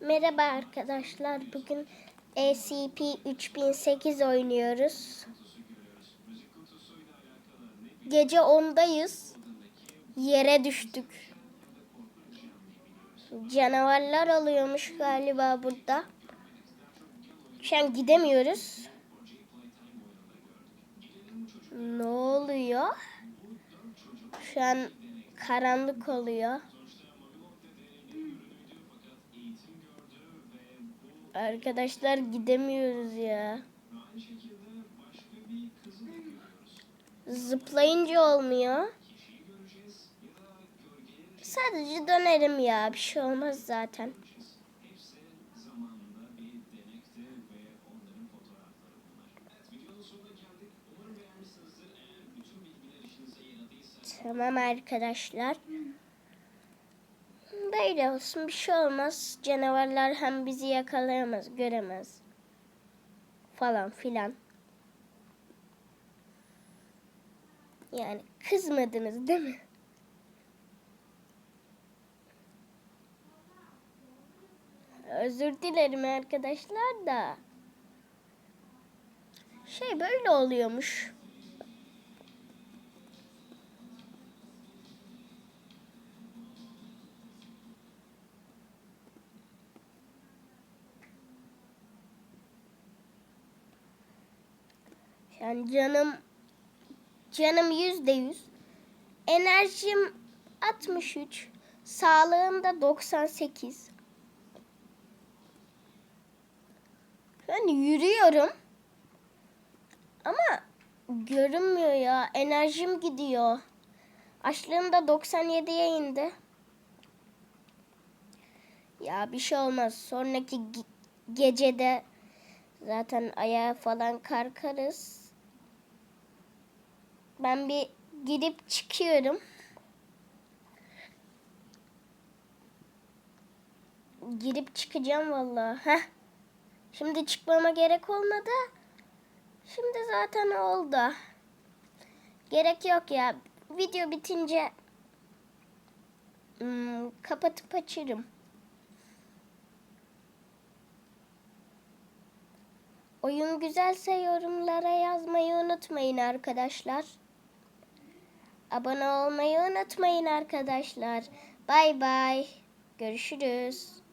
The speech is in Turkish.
Merhaba arkadaşlar. Bugün SCP-3008 oynuyoruz. Gece 10'dayız. Yere düştük. Canavarlar oluyormuş galiba burada. Şu an gidemiyoruz. Ne oluyor? Şu an karanlık oluyor. Arkadaşlar gidemiyoruz ya. Zıplayınca olmuyor. Sadece dönerim ya. Bir şey olmaz zaten. Tamam arkadaşlar. Böyle olsun bir şey olmaz. Canavarlar hem bizi yakalayamaz, göremez. Falan filan. Yani kızmadınız değil mi? Özür dilerim arkadaşlar da. Şey böyle oluyormuş. Yani canım canım yüzde yüz. Enerjim 63. Sağlığım da 98. Ben yürüyorum. Ama görünmüyor ya. Enerjim gidiyor. Açlığım da 97'ye indi. Ya bir şey olmaz. Sonraki ge- gecede zaten ayağa falan kalkarız. Ben bir gidip çıkıyorum. Girip çıkacağım vallahi. Heh. Şimdi çıkmama gerek olmadı. Şimdi zaten oldu. Gerek yok ya. Video bitince hmm, kapatıp açarım. Oyun güzelse yorumlara yazmayı unutmayın arkadaşlar. Abone olmayı unutmayın arkadaşlar. Bay bay. Görüşürüz.